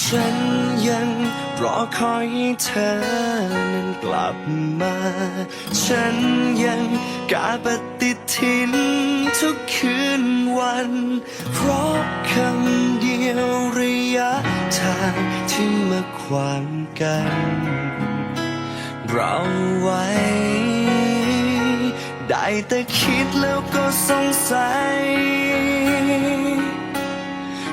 ฉันยังรอคอยให้เธอนั้นกลับมา ฉันยังกาปฏิทินทุกคืนวัน เพราะคำเดียวระยะทางที่มาขวางกัน เราไว้ ได้แต่คิดแล้วก็สงสัย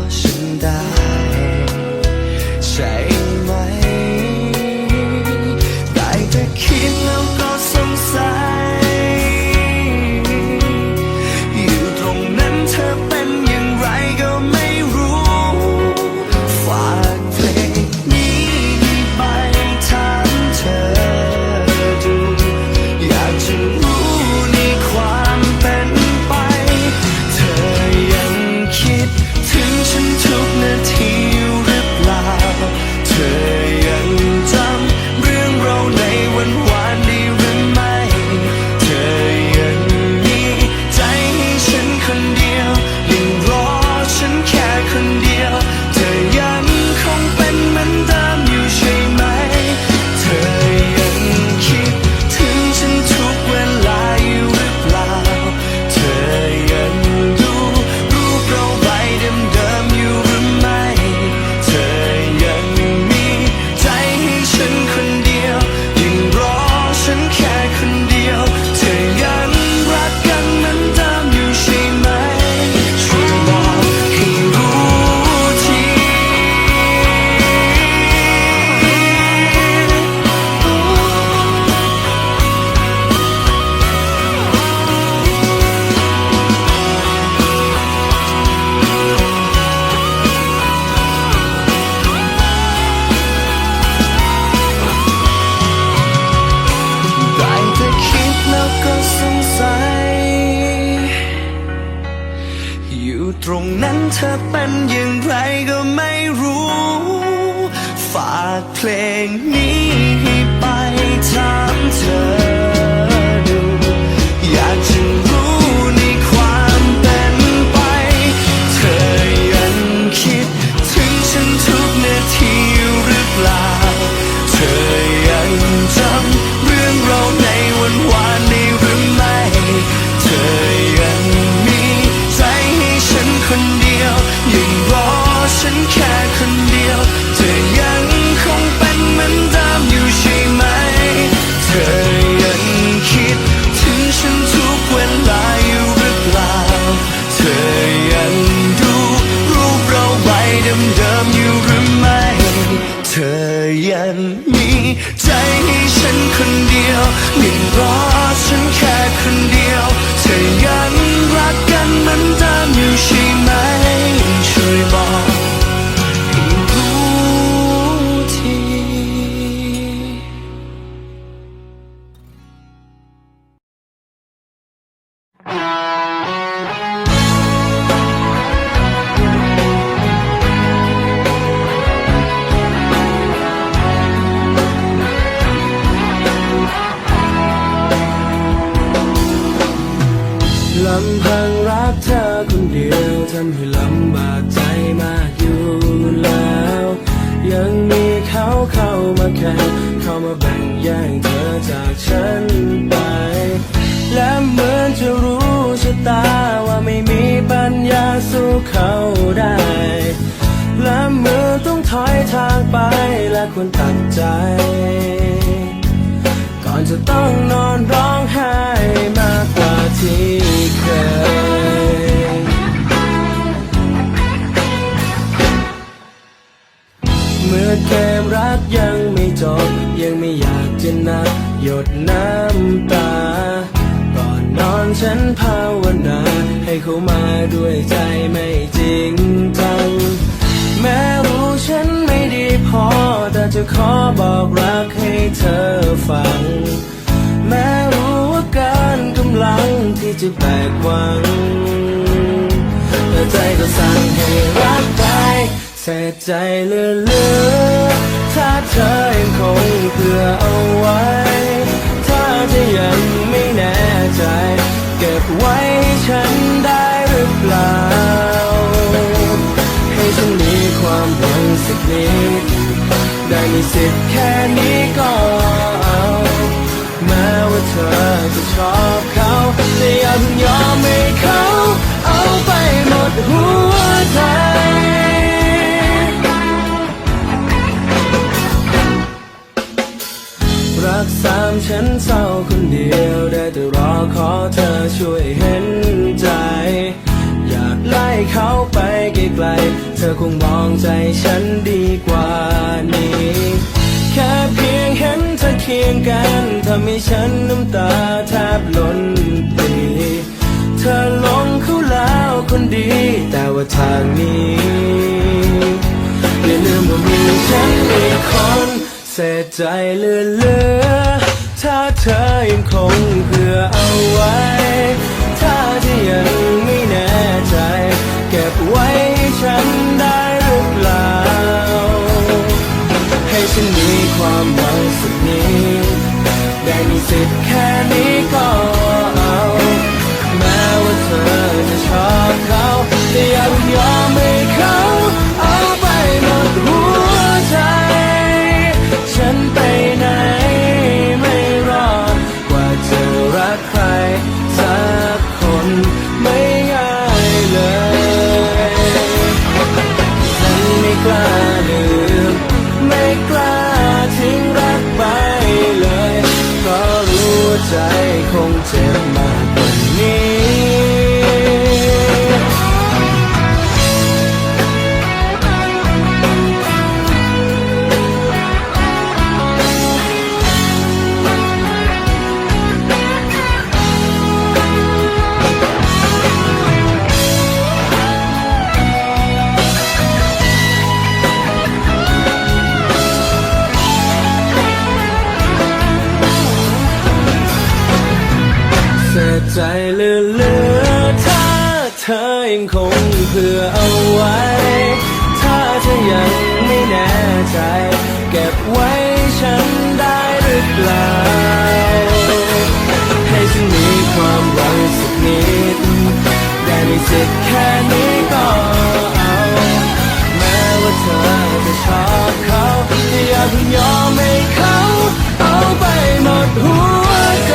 รอ อยู่ตรงนั้นเธอเป็นอย่างไรก็ไม่รู้ ฝากเพลงนี้ให้ไปถามเธอดู อยากจะ ฉัน ลำพังรักเธอคนเดียวทำให้ลำบากใจมากอยู่แล้ว ยังมีเขาเข้ามาแค่เข้ามาแบ่งแย่งเธอจากฉันไป จะรู้ชะตาว่าไม่มีปัญญาสู้เขาได้ และมือต้องถอยทางไปและควรตัดใจ ก่อนจะต้องนอนร้องไห้มากกว่าที่เคย เมื่อเกมรักยังไม่จบ ยังไม่อยากจะนับหยดน้ำตา นอนฉันภาวนา ให้เขามาด้วยใจไม่จริงจัง แม้รู้ฉันไม่ดีพอ แต่จะขอบอกรักให้เธอฟัง แม้รู้ว่าการกำลังที่จะแบกหวังแต่ใจก็สั่งให้รักไปเสียใจเหลือๆถ้าเธอยังคงเผื่อเอาไว้ ถ้าเธอยังไม่ ใจ เก็บไว้ให้ฉันได้หรือเปล่า ให้ฉันมีความหวังสักนิด ได้มีสิทธิ์แค่นี้ก็เอาแม้ว่าเธอจะชอบเขาแต่ยังยอมไม่เขา อคงมองใจฉันดีกว่านี้ แค่เพียงเห็นเธอเคียงกันทำให้ฉันน้ำตาแทบล้นปีเธอลงเขาแล้วคนดี แต่ว่าทางนี้อย่าลืมว่ามีฉันอีกคนเสียใจเหลือถ้าเธอยังคงเผื่อเอาไว้ ความหวังสักนิดได้มีสิทธิ์แค่นี้ก็ เสียใจเหลือๆถ้าเธอยังคงเผื่อเอาไว้ ถ้าเธอยังไม่แน่ใจ เก็บไว้ฉันได้หรือเปล่า ให้ฉันมีความหวังสักนิดได้มีสิทธิ์แค่นี้ก็เอา แม้ว่าเธอจะชอบเขาแต่อย่าเพิ่งยอมให้เขาเอาไปหมดหัวใจ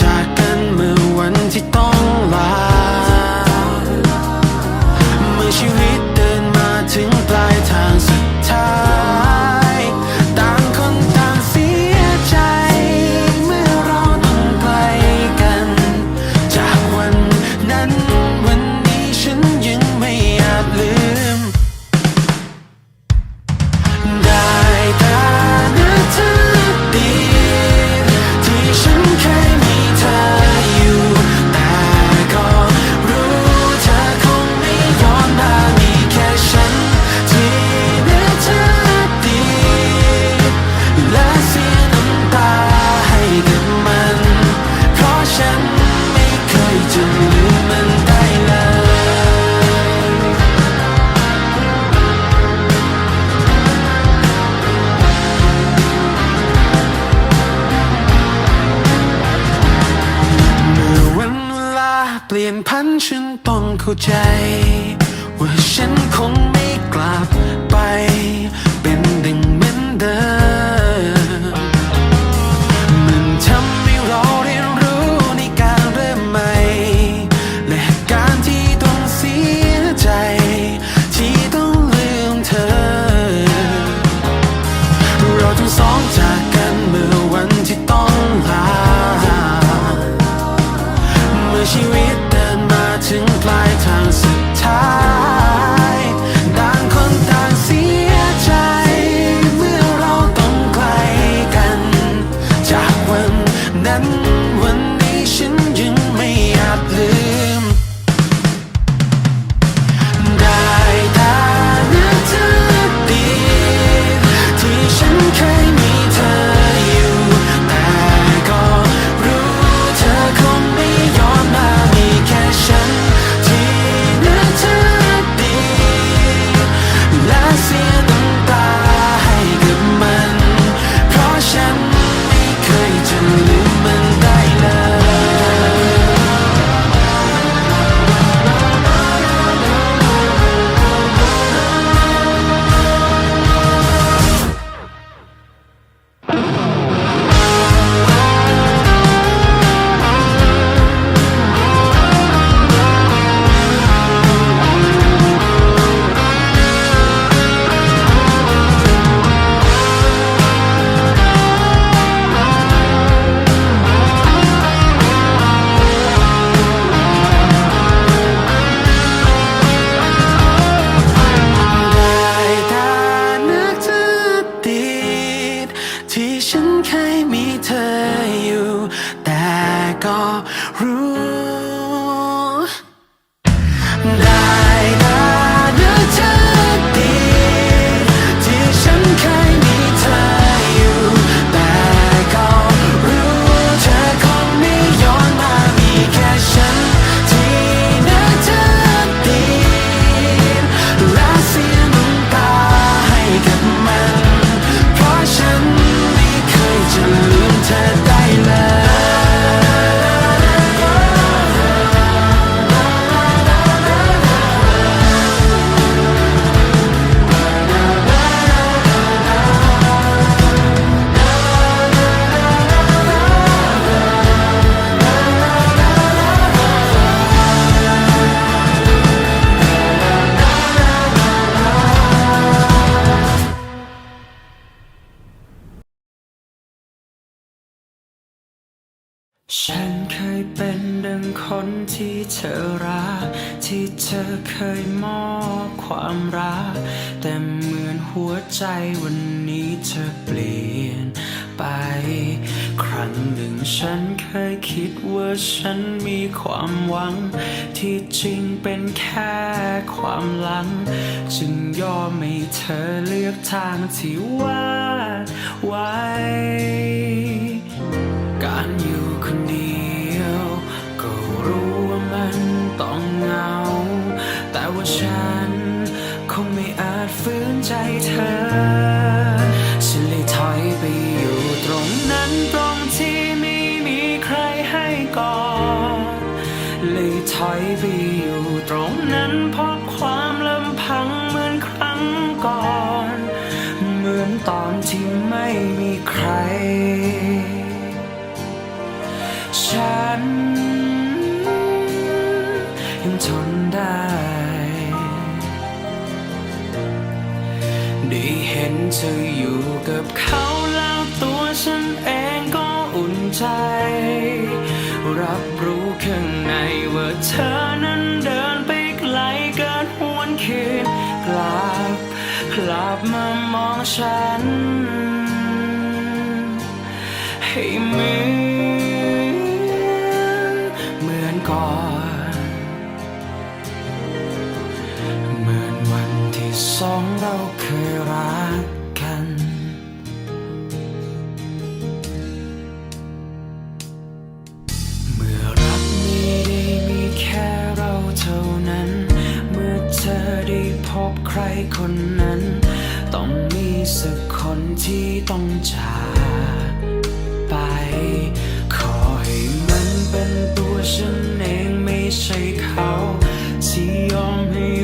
เข้าใจ ว่าฉันคงไม่กลับไป เป็นดังเมือ มอบความรัก แต่เหมือนหัวใจวันนี้เธอเปลี่ยนไป ครั้งหนึ่งฉันเคยคิดว่าฉันมีความหวัง ที่จริงเป็นแค่ความหลัง จึงยอมให้เธอเลือกทางที่ว่างไว้ การอยู่คนเดียว ก็รู้ว่ามันต้องเหงา แต่ว่าฉันคงไม่อาจฝืนใจเธอ ฉันเลยถอยไปอยู่ตรงนั้นตรงที่ไม่มีใครให้ก่อน เลยถอยไปอยู่ตรงนั้นเพราะความลำพังเหมือนครั้งก่อน เหมือนตอนที่ไม่มีใคร ฉัน เธออยู่กับเขาแล้วตัวฉันเองก็อุ่นใจ รับรู้ข้างในว่าเธอนั้นเดินไปไกลเกินหวนคืนกลับกลับมามองฉัน ให้เหมือนเหมือนก่อนเหมือนวันที่สองเรา คนนั้น ต้องมีสักคนที่ต้องจากไป ขอให้มันเป็นตัวฉันเองไม่ใช่เขา ที่ยอมให้